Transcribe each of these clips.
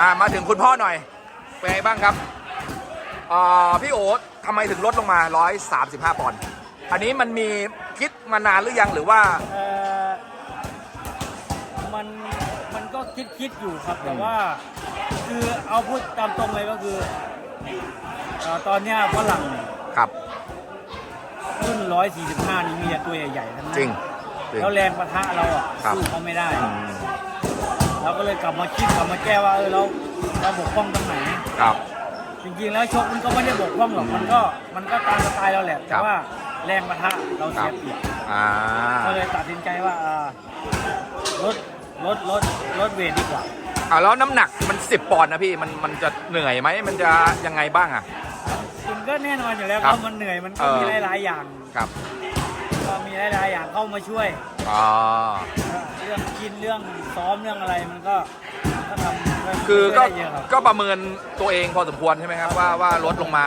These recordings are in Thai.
อ่ามาถึงคุณพ่อหน่อย เป็นไงบ้างครับอ่าพี่โอ๊ตทำไมถึงลดลงมา 135 ปอนด์อันนี้มันมีคิดมานานหรือยังหรือว่า เอ่อมันมันก็คิดคิดอยู่ครับ แต่ว่า คือเอาพูดตามตรงเลยก็คือเอ่อตอนเนี้ยฝรั่งครับ รุ่น 145 นี่มีแต่ตัวใหญ่ๆทั้งนั้นจริงจริง แล้วแรงปะทะเราอะครับ สู้เขาไม่ได้ อืม เราก็เลยกลับมาคิดกลับมาแก้ว่าเออเราเราบกพร่องตรงไหนครับ จริงๆแล้วชกมันก็ไม่ได้บกพร่องหรอกมันก็มันก็ตามสไตล์เราแหละครัแต่บว่าแรงปะทะเราครัเสีบยเปรียบอ่าก็เลยตัดสินใจว่าอ่าลดลดลดลดเวทดีกว่าอ่าแล้วน้ำหนักมัน10ปอนด์นะพี่มันมันจะเหนื่อยไหมมันจะยังไงบ้างอะคุณก็แน่นอนอยู่แล้วครับว่ามันเหนื่อยมันก็เออมีหลายๆอย่างครับ ก็มีหลายๆอย่างเข้ามาช่วยอ๋อเรื่องกินเรื่องซ้อมเรื่องอะไรมันก็ก็ทำคือก็ช่วยได้เยอะครับก็ประเมินตัวเองพอสมควรใช่ไหมครับว่าว่าลดลงมา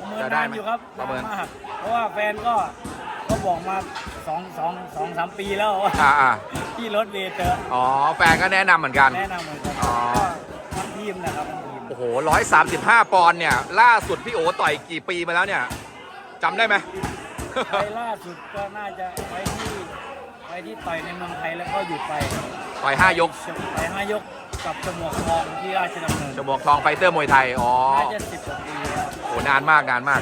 ประเมินจะได้นานไหมอยู่ครับประเมิน นานมากเพราะว่าแฟนก็ก็บอกมาสองสองสองสามปีแล้วว่าอ่าอ่าที่ลดเวทเถอะอ๋อแฟนก็แนะนำเหมือนกัน แนะนำเหมือนกันอ๋อ ก็ทั้งทีมนะครับทั้งทีมโอ้โหร้อยสามสิบห้าปอนด์เนี่ย ล่าสุดพี่โอต่อยกี่ปีมาแล้วเนี่ยจำได้ไหม ไปล่าสุดก็น่าจะไปที่ ไปที่ต่อยในเมืองไทยแล้วก็หยุดไปต่อยห้ายกต่อยห้ายกกับจมวกทองที่ราชดำเนินจะบอกทองไฟเตอร์มวยไทย อ๋อน่าจะสิบกว่าปีแล้วโอ้นานมากนานมาก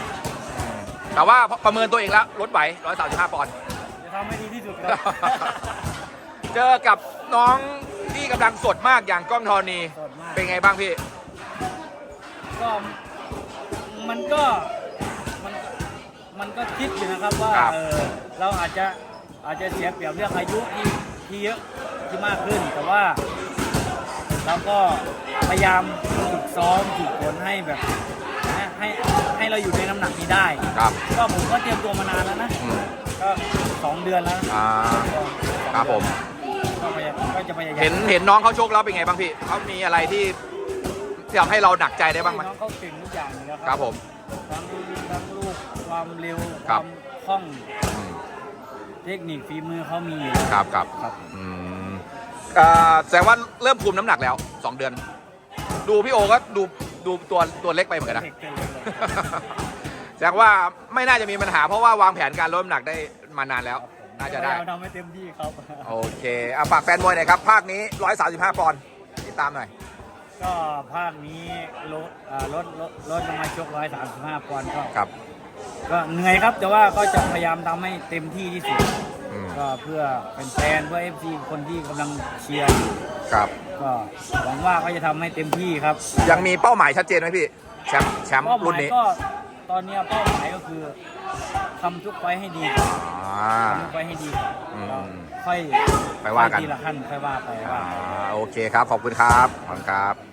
อืมแต่ว่าประเมินตัวเองแล้วลดไหวร้อยสามสิบห้าปอนด์จะทำให้ดีที่สุดครับ เจอกับน้องที่กำลังสดมากอย่างกล้องธรณีสดมากเป็นไงบ้างพี่ ก็มันก็มันมันก็คิดอยู่นะครับว่าครับเออเราอาจจะ อาจจะเสียเปรียบเรื่องอายุที่ที่เยอะที่มากขึ้น แต่ว่าเราก็พยายามฝึกซ้อมฝึกฝนให้แบบให้ให้ให้เราอยู่ในน้ำหนักนี้ได้ ครับ ก็ผมก็เตรียมตัวมานานแล้วนะอืมก็สองเดือนแล้วอ่าครับผม ก็พยายามก็จะพยายามเห็นเห็นน้องเขาโชคแล้วเป็นไงบ้างพี่เขามีอะไรที่ที่ทำให้เราหนักใจได้บ้างไหมน้องเขาเก่งทุกอย่างอยู่แล้วครับผม ทั้งทั้งลูกความเร็วคครัวาบ มคล่อง อืม เทคนิคฝีมือเขามีอยู่ครับครับครับ อืมอ่าแสดงว่าเริ่มคุมน้ำหนักแล้วสองเดือน ดูพี่โอก็ดูดูตัวตัวเล็กไปเหมือนกันนะ เด็กเกินเลย แสดงว่าไม่น่าจะมีปัญหาเพราะว่าวางแผนการลดน้ำหนักได้มานานแล้ว น่าจะได้พยยมทำให้เต็มที่ครับ โอเคอะฝากแฟนมวยหน่อยครับ ภาคนี้ 135 ปอนด์ติดตามหน่อย ก็ภาคนี้ลดอ่าลดลดลดลงมาชกร้อยสามสิบห้าปอนด์ก็ครับ ก็เหนื่อยครับ แต่ว่าก็จะพยายามทำให้เต็มที่ที่สุดอืมก็เพื่อเป็นแฟนเพื่อเอฟซีคนที่กำลังเชียร์ครับ ก็หวังว่าก็จะทำให้เต็มที่ครับยังมีเป้าหมายชัดเจนไหมพี่ แชมป์แชมป์เป้าหรุ่นมายนี้ก็ตอนเนี้ยเป้าหมายก็คือทำทุกไฟล์ให้ดีอ่า ทำทุกไฟล์ให้ดีอืมก็ค่อยไปว่ากันทีละขั้นค่อยว่าไปว่า อ่าโอเคครับ ขอบคุณครับ ขอบคุณครับ